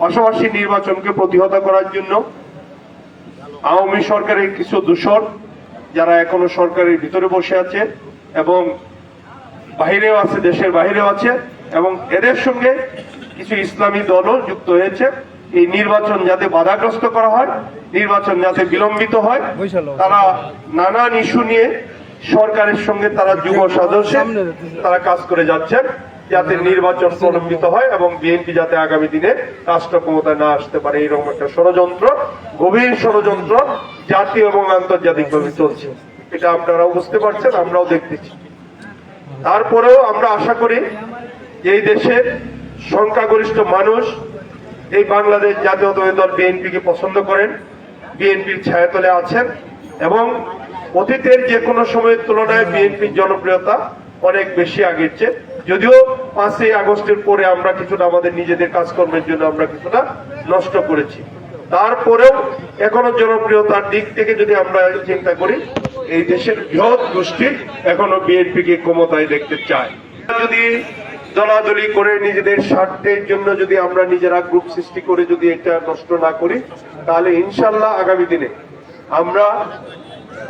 পাশাপাশি নির্বাচনকে প্রতিহত করার জন্য আওয়ামী সরকারের কিছু দূষর যারা এখনও সরকারের ভিতরে বসে আছে এবং বাহিরেও আছে, দেশের বাহিরেও আছে এবং এদের সঙ্গে কিছু ইসলামী দলও যুক্ত হয়েছে। এই নির্বাচন যাতে বাধাগ্রস্ত করা হয়, নির্বাচন যাতে বিলম্বিত হয়, তারা নানান ইস্যু নিয়ে সরকারের সঙ্গে তারা যুব সদস্য তারা কাজ করে যাচ্ছেন। যাতে নির্বাচন প্রলম্বিত হয় এবং বিএনপি যাতে আগামী দিনে রাষ্ট্র ক্ষমতায় না আসতে পারে, এরকম একটা ষড়যন্ত্র, গভীর ষড়যন্ত্র জাতীয় এবং আন্তর্জাতিকভাবে চলছে। এটা আপনারাও বুঝতে পারছেন, আমরাও দেখতেছি। তারপরেও আমরা আশা করি এই দেশের সংখ্যাগরিষ্ঠ মানুষ এই বাংলাদেশ জাতীয়তাবাদী দল বিএনপিকে পছন্দ করেন, বিএনপির ছায়াতলে আছেন এবং অতীতের যে কোনো সময়ের তুলনায় বিএনপির জনপ্রিয়তা অনেক বেশি আগেছে যদিও পাঁচই আগস্টের পরে আমরা কিছুটা আমাদের নিজেদের কাজকর্মের জন্য আমরা কিছুটা নষ্ট করেছি। তারপরেও এখনও জনপ্রিয়তার দিক থেকে যদি আমরা চিন্তা করি, এই দেশের বৃহৎ গোষ্ঠী এখনও বিএনপিকে ক্ষমতায় দেখতে চায়। যদি দলাদলি করে নিজেদের স্বার্থের জন্য যদি আমরা নিজেরা গ্রুপ সৃষ্টি করে যদি এটা নষ্ট না করি, তাহলে ইনশাল্লাহ আগামী দিনে আমরা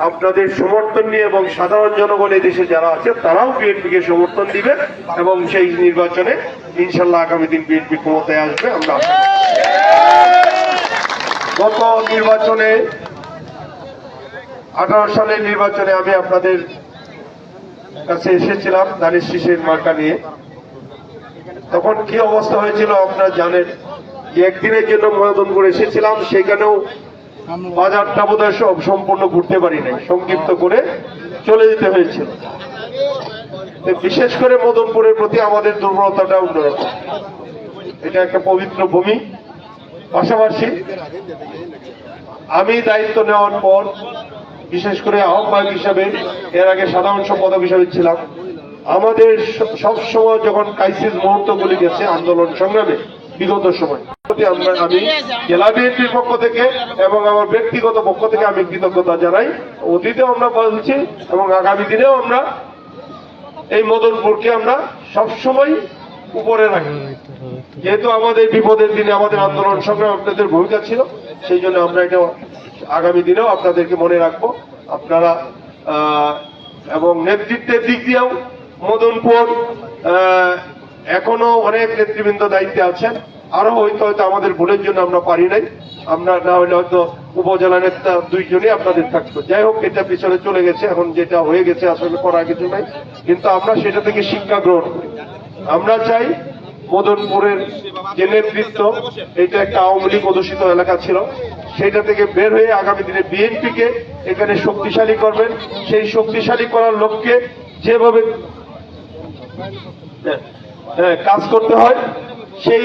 আপনাদের সমর্থন নিয়ে এবং সাধারণ জনগণ দেশে যারা আছে, তারাও বিএনপিকে সমর্থন দিবে এবং সেই নির্বাচনে ইনশাল্লাহ আগামী দিন বিএনপি ক্ষমতায় আসবে, আমরা গত নির্বাচনে, আঠারো সালের নির্বাচনে আমি আপনাদের কাছে এসেছিলাম, দানিশ শীষের মার্কা নিয়ে। তখন কি অবস্থা হয়েছিল আপনারা জানেন? একদিনের জন্য মনোদনপুর এসেছিলাম, সেখানেও বাজারটা বোধ হয় সব সম্পূর্ণ ঘুরতে পারি নাই, সংক্ষিপ্ত করে চলে যেতে হয়েছিল। বিশেষ করে মদনপুরের প্রতি আমাদের দুর্বলতাটা অন্যরকম। এটা একটা পবিত্র ভূমি। পাশাপাশি আমি দায়িত্ব নেওয়ার পর, বিশেষ করে আহ্বায়ক হিসাবে এর আগে সাধারণ সম্পাদক হিসাবে ছিলাম, আমাদের সব সময় যখন ক্রাইসিস মুহূর্তগুলি গেছে, আন্দোলন সংগ্রামে, বিগত সময়। আমরা আমি জেলা বিএনপির পক্ষ থেকে এবং আমার ব্যক্তিগত পক্ষ থেকে আমি কৃতজ্ঞতা জানাই। অতীতেও আমরা বলছি এবং আগামী দিনেও আমরা এই মদনপুরকে আমরা সবসময় উপরে রাখি। যেহেতু আমাদের বিপদের দিনে আমাদের আন্দোলন সংগ্রাম আপনাদের ভূমিকা ছিল সেই জন্য আমরা এটা আগামী দিনেও আপনাদেরকে মনে রাখব। আপনারা এবং নেতৃত্বের দিক দিয়েও মদনপুর এখনও অনেক নেতৃবৃন্দ দায়িত্বে আছেন। আরও হয়তো হয়তো আমাদের ভুলের জন্য আমরা পারি নাই। আমরা না হলে হয়তো উপজেলা নেতা দুইজনই আপনাদের থাকতো। যাই হোক এটা পিছনে চলে গেছে। এখন যেটা হয়ে গেছে আসলে করা কিছু নাই। কিন্তু আমরা সেটা থেকে শিক্ষা গ্রহণ করি। আমরা চাই মদনপুরের যে নেতৃত্ব এটা একটা আওয়ামী লীগ অধ্যুষিত এলাকা ছিল সেটা থেকে বের হয়ে আগামী দিনে বিএনপিকে এখানে শক্তিশালী করবেন। সেই শক্তিশালী করার লক্ষ্যে যেভাবে হ্যাঁ, হ্যাঁ, কাজ করতে হয় সেই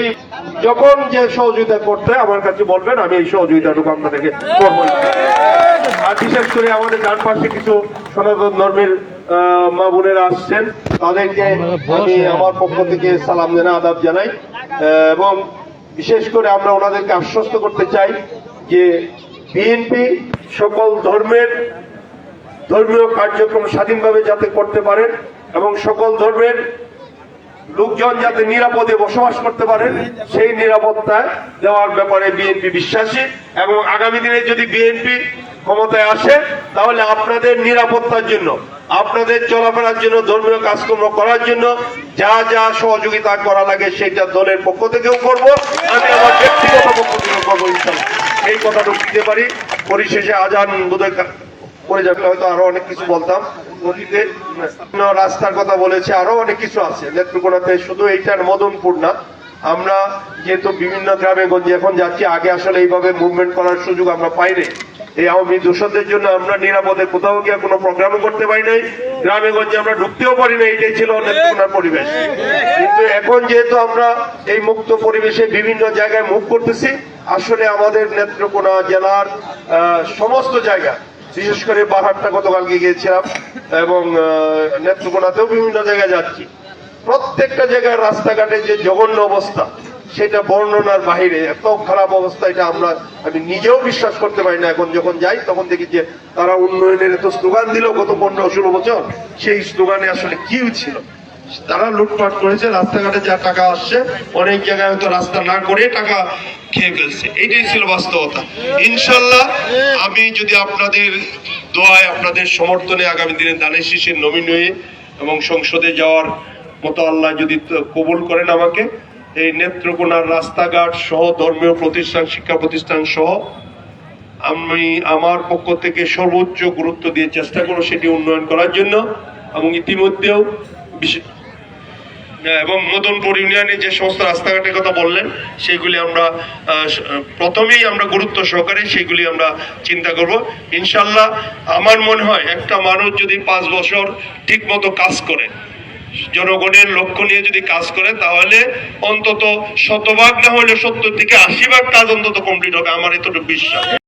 যখন যে সহযোগিতা করতে আমার কাছে বলবেন, আমি এই সহযোগিতাটুকু আপনাদেরকে করব। আর বিশেষ করে আমাদের ডান কিছু সনাতন ধর্মের মা বোনেরা আসছেন। তাদেরকে আমি আমার পক্ষ থেকে সালাম জানাই, আদাব জানাই। এবং বিশেষ করে আমরা ওনাদেরকে আশ্বস্ত করতে চাই যে বিএনপি সকল ধর্মের ধর্মীয় কার্যক্রম স্বাধীনভাবে যাতে করতে পারেন এবং সকল ধর্মের লোকজন যাতে নিরাপদে বসবাস করতে পারেন সেই নিরাপত্তা দেওয়ার ব্যাপারে বিএনপি বিশ্বাসী এবং আগামী দিনে যদি বিএনপি ক্ষমতায় আসে, তাহলে আপনাদের নিরাপত্তার জন্য, আপনাদের চলাফেরার জন্য, ধর্মীয় কাজকর্ম করার জন্য যা যা সহযোগিতা করা লাগে সেটা দলের পক্ষ থেকেও করব। আমি আমার ব্যক্তিগত পক্ষ থেকেও করব এই কথাটুকু দিতে পারি। পরিশেষে আজান বোধহয় করে যাবে, হয়তো আরও অনেক কিছু বলতাম। অতীতে রাস্তার কথা বলেছে, আরও অনেক কিছু আছে। নেত্রকোনাতে শুধু এইটার মদনপুর না, আমরা যেহেতু বিভিন্ন গ্রামে গঞ্জে এখন যাচ্ছি, আগে আসলে এইভাবে মুভমেন্ট করার সুযোগ আমরা পাইনি। এই আওয়ামী দূষণদের জন্য আমরা নিরাপদে কোথাও গিয়ে কোনো প্রোগ্রামও করতে পারি নাই, গ্রামে গঞ্জে আমরা ঢুকতেও পারি না এটাই ছিল নেত্রকোনার পরিবেশ। কিন্তু এখন যেহেতু আমরা এই মুক্ত পরিবেশে বিভিন্ন জায়গায় মুভ করতেছি, আসলে আমাদের নেত্রকোনা জেলার সমস্ত জায়গা বিশেষ করে পাহাড়টা গতকালকে গিয়েছিলাম এবং নেত্রকোনাতেও বিভিন্ন জায়গায় যাচ্ছি। প্রত্যেকটা জায়গায় রাস্তাঘাটে যে জঘন্য অবস্থা, সেটা বর্ণনার বাহিরে, এত খারাপ অবস্থা, এটা আমরা, আমি নিজেও বিশ্বাস করতে পারি না। এখন যখন যাই, তখন দেখি যে তারা উন্নয়নের এত স্লোগান দিল গত পনেরো ষোলো বছর। সেই স্লোগানে আসলে কি ছিল? তারা লুটপাট করেছে, রাস্তাঘাটে যা টাকা আসছে, অনেক জায়গায় হয়তো রাস্তা না করে টাকা খেয়ে ফেলছে। এইটাই ছিল বাস্তবতা। ইনশাল্লাহ, আমি যদি আপনাদের দোয়ায় আপনাদের সমর্থনে আগামী দিনে দানের শীষের নমিন হয়ে এবং সংসদে যাওয়ার মতো আল্লাহ যদি কবুল করেন আমাকে, এই নেত্রকোনার রাস্তাঘাট সহ ধর্মীয় প্রতিষ্ঠান, শিক্ষা প্রতিষ্ঠান সহ, আমি আমার পক্ষ থেকে সর্বোচ্চ গুরুত্ব দিয়ে চেষ্টা করব সেটি উন্নয়ন করার জন্য এবং ইতিমধ্যেও বিশেষ এবং মদনপুর ইউনিয়নে যে সমস্ত রাস্তাঘাটের কথা বললেন, সেগুলি আমরা প্রথমেই আমরা গুরুত্ব সহকারে সেগুলি আমরা চিন্তা করব। ইনশাল্লাহ আমার মনে হয় একটা মানুষ যদি পাঁচ বছর ঠিক মতো কাজ করে, জনগণের লক্ষ্য নিয়ে যদি কাজ করে, তাহলে অন্তত শতভাগ না হলে সত্তর থেকে আশি ভাগ কাজ অন্তত কমপ্লিট হবে, আমার এতটুকু বিশ্বাস।